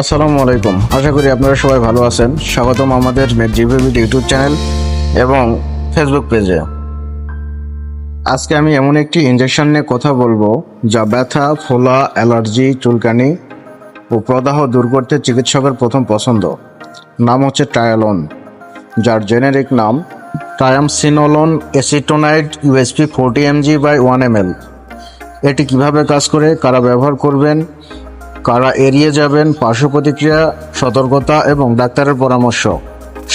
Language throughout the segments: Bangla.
আসসালামু আলাইকুম। আশা করি আপনারা সবাই ভালো আছেন। স্বাগতম আমাদের জিভিবি ইউটিউব চ্যানেল এবং ফেসবুক পেজে আজকে আমি এমন একটি ইনজেকশন নিয়ে কথা বলব, যা ব্যথা, ফোলা অ্যালার্জি চুলকানি ও প্রদাহ দূর করতে চিকিৎসকের প্রথম পছন্দ। নাম হচ্ছে ট্রায়ালন যার জেনেরিক নাম triamcinolone acetonide USP forty MG by one M L এটি কীভাবে কাজ করে, কারা ব্যবহার করবেন কারা এড়িয়ে যাবেন পার্শ্ব প্রতিক্রিয়া, সতর্কতা এবং ডাক্তারের পরামর্শ,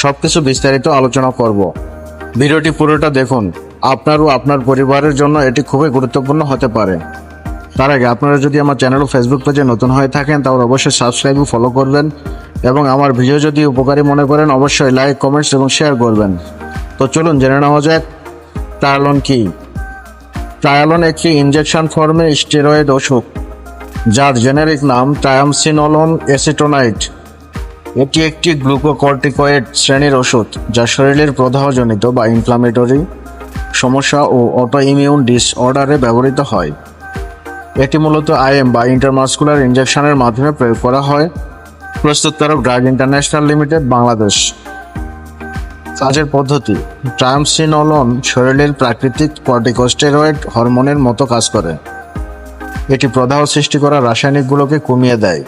সবকিছু বিস্তারিত আলোচনা করব। ভিডিওটি পুরোটা দেখুন। আপনার ও আপনার পরিবারের জন্য এটি খুবই গুরুত্বপূর্ণ হতে পারে। তার আগে আপনারা যদি আমার চ্যানেল ও ফেসবুক পেজে নতুন হয়ে থাকেন, তাহলে অবশ্যই সাবস্ক্রাইব ও ফলো করবেন এবং আমার ভিডিও যদি উপকারী মনে করেন, অবশ্যই লাইক কমেন্টস এবং শেয়ার করবেন। তো চলুন জেনে নেওয়া যাক ট্রায়ালন কি? ট্রায়ালন একটি ইনজেকশন ফর্মে স্টেরয়েড ওষুধ। যার জেনেরিক নাম ট্রায়ামসিনোলন এসিটোনাইট। এটি একটি গ্লুকোকর্টিকয়েড শ্রেণির ওষুধ যা শরীরের প্রদাহজনিত বা ইনফ্লামেটরি সমস্যা ও অটো ইমিউন ডিসঅর্ডারে ব্যবহৃত হয়। এটি মূলত আইএম বা ইন্টারমাস্কুলার ইনজেকশনের মাধ্যমে প্রয়োগ করা হয়। প্রস্তুতকারক ড্রাগ ইন্টারন্যাশনাল লিমিটেড বাংলাদেশ। কাজের পদ্ধতি, ট্রায়ামসিনোলন শরীরের প্রাকৃতিক কর্টিকোস্টেরয়েড হরমোনের মতো কাজ করে। এটি প্রদাহ সৃষ্টি করা রাসায়নিকগুলোকে কমিয়ে দেয়,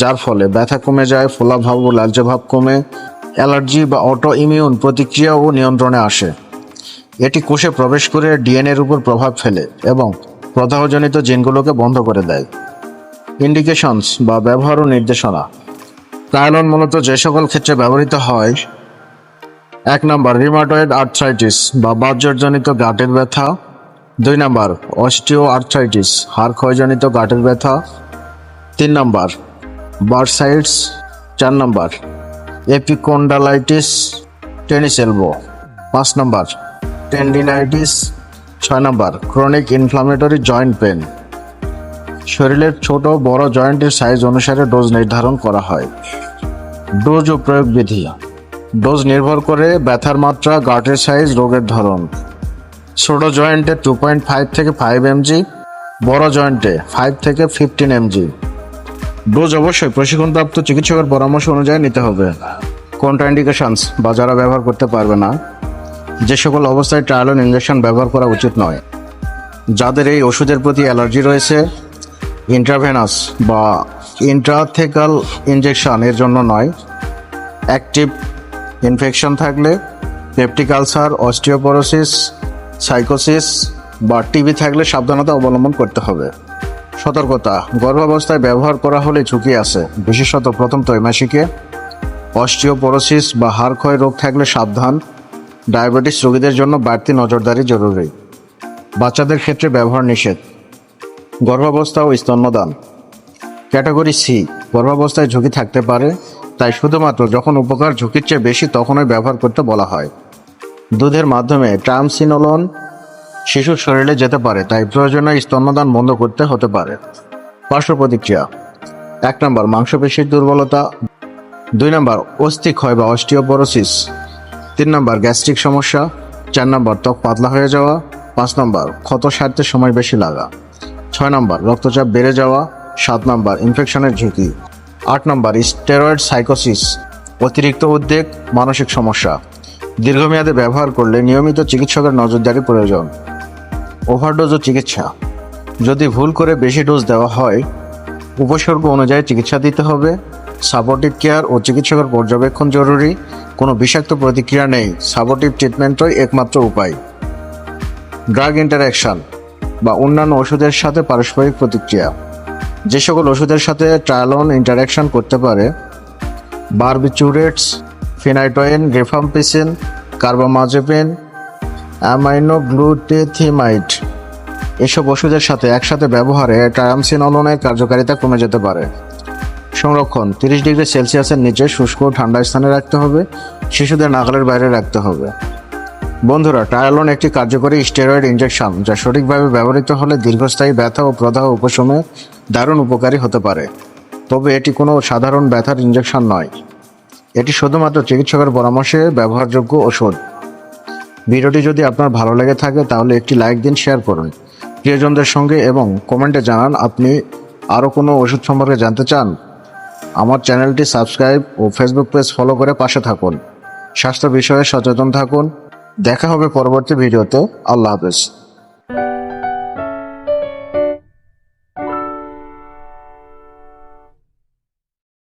যার ফলে ব্যথা কমে যায়, ফোলাভাব ও লালচে ভাব কমে, অ্যালার্জি বা অটো ইমিউন প্রতিক্রিয়া ও নিয়ন্ত্রণে আসে। এটি কোষে প্রবেশ করে ডিএনএর উপর প্রভাব ফেলে এবং প্রদাহজনিত জিনগুলোকে বন্ধ করে দেয়। ইন্ডিকেশনস বা ব্যবহার ও নির্দেশনা। টায়ালন মূলত যে সকল ক্ষেত্রে ব্যবহৃত হয়, এক নম্বর রিমাটয়েড আর্থ্রাইটিস বা বাতজর্জনিত গাঁটের ব্যথা দুই নাম্বার অস্টিও আর্থ্রাইটিস হাড় ক্ষয়জনিত গাঁটের ব্যথা। তিন নাম্বার বার্সাইডস চার নাম্বার, এপিকন্ডালাইটিস, টেনিস এলবো। পাঁচ নাম্বার, টেন্ডিনাইটিস। ছয় number, chronic inflammatory joint pain শরীরের ছোট বড় জয়েন্টের সাইজ অনুসারে ডোজ নির্ধারণ করা হয়। ডোজ ও প্রয়োগ বিধি। ডোজ নির্ভর করে ব্যথার মাত্রা, গাঁটের সাইজ, রোগের ধরন। ছোট জয়েন্টে টু পয়েন্ট ফাইভ থেকে ফাইভ এমজি বড় জয়েন্টে ফাইভ থেকে ফিফটিন এমজি ডোজ অবশ্যই প্রশিক্ষণপ্রাপ্ত চিকিৎসকের পরামর্শ অনুযায়ী নিতে হবে। কন্ট্রাইন্ডিকেশনস বা যারা ব্যবহার করতে পারবে না, যে সকল অবস্থায় ট্রায়ালন ইঞ্জেকশন ব্যবহার করা উচিত নয়। যাদের এই ওষুধের প্রতি অ্যালার্জি রয়েছে ইন্ট্রাভেনাস বা ইন্ট্রাথেকাল ইঞ্জেকশন এর জন্য নয়। অ্যাক্টিভ ইনফেকশন থাকলে পেপটিক আলসার অস্টিওপোরোসিস সাইকোসিস বা টিবি থাকলে সাবধানতা অবলম্বন করতে হবে। সতর্কতা, গর্ভাবস্থায় ব্যবহার করা হলে ঝুঁকি আছে। বিশেষত প্রথম ত্রৈমাসিকে। অস্টিওপোরোসিস বা হাড় ক্ষয় রোগ থাকলে সাবধান। ডায়াবেটিস রোগীদের জন্য বাড়তি নজরদারি জরুরি। বাচ্চাদের ক্ষেত্রে ব্যবহার নিষেধ। গর্ভাবস্থা ও স্তন্যদান। ক্যাটাগরি সি, গর্ভাবস্থায় ঝুঁকি থাকতে পারে, তাই শুধুমাত্র যখন উপকার ঝুঁকির চেয়ে বেশি তখনই ব্যবহার করতে বলা হয়। দুধের মাধ্যমে ট্রামসিনোলন শিশুর শরীরে যেতে পারে, তাই প্রয়োজনীয় স্তন্যদান বন্ধ করতে হতে পারে। পার্শ্ব প্রতিক্রিয়া, এক নম্বর, মাংসপেশির দুর্বলতা, দুই নম্বর অস্থি ক্ষয় বা অস্টিওপোরোসিস, তিন নম্বর, গ্যাস্ট্রিক সমস্যা, চার নম্বর, ত্বক পাতলা হয়ে যাওয়া, পাঁচ নম্বর, ক্ষত সারতে সময় বেশি লাগা, ছয় নম্বর, রক্তচাপ বেড়ে যাওয়া, সাত নম্বর, ইনফেকশনের ঝুঁকি, আট নম্বর, স্টেরয়েড সাইকোসিস, অতিরিক্ত উদ্বেগ, মানসিক সমস্যা। দীর্ঘমেয়াদে ব্যবহার করলে নিয়মিত চিকিৎসকের নজরদারি প্রয়োজন। ওভারডোজ ও চিকিৎসা। যদি ভুল করে বেশি ডোজ দেওয়া হয়, উপসর্গ অনুযায়ী চিকিৎসা দিতে হবে। সাপোর্টিভ কেয়ার ও চিকিৎসকের পর্যবেক্ষণ জরুরি। কোনো বিষাক্ত প্রতিক্রিয়া নেই। সাপোর্টিভ ট্রিটমেন্টই একমাত্র উপায়। ড্রাগ ইন্টারাকশন বা অন্যান্য ওষুধের সাথে পারস্পরিক প্রতিক্রিয়া। যে সকল ওষুধের সাথে ট্রায়ালন ইন্টারাকশন করতে পারে বারবিচুরেটস ফিনাইটোয়েন গেফাম্পিসিন কার্বামাজেপিন অ্যামাইনোগ্লুটেথিমাইড এসব ওষুধের সাথে একসাথে ব্যবহারে ট্রায়ামসিনলনের কার্যকারিতা কমে যেতে পারে। সংরক্ষণ, তিরিশ ডিগ্রি সেলসিয়াসের নিচে শুষ্ক ঠান্ডা স্থানে রাখতে হবে, শিশুদের নাগালের বাইরে রাখতে হবে। বন্ধুরা টায়ালন একটি কার্যকরী স্টেরয়েড ইঞ্জেকশন যা সঠিকভাবে ব্যবহৃত হলে দীর্ঘস্থায়ী ব্যথা ও প্রদাহ উপশমে দারুণ উপকারী হতে পারে। তবে এটি কোনো সাধারণ ব্যথার ইঞ্জেকশন নয়। এটি শুধুমাত্র চিকিৎসকের পরামর্শে ব্যবহারযোগ্য ওষুধ। ভিডিওটি যদি আপনার ভালো লেগে থাকে, তাহলে একটি লাইক দিন, শেয়ার করুন। প্রিয়জনদের সঙ্গে এবং কমেন্টে জানান, আপনি আরও কোনো ওষুধ সম্পর্কে জানতে চান? আমার চ্যানেলটি সাবস্ক্রাইব ও ফেসবুক পেজ ফলো করে পাশে থাকুন। স্বাস্থ্য বিষয়ে সচেতন থাকুন। দেখা হবে পরবর্তী ভিডিওতে। আল্লাহ হাফেজ।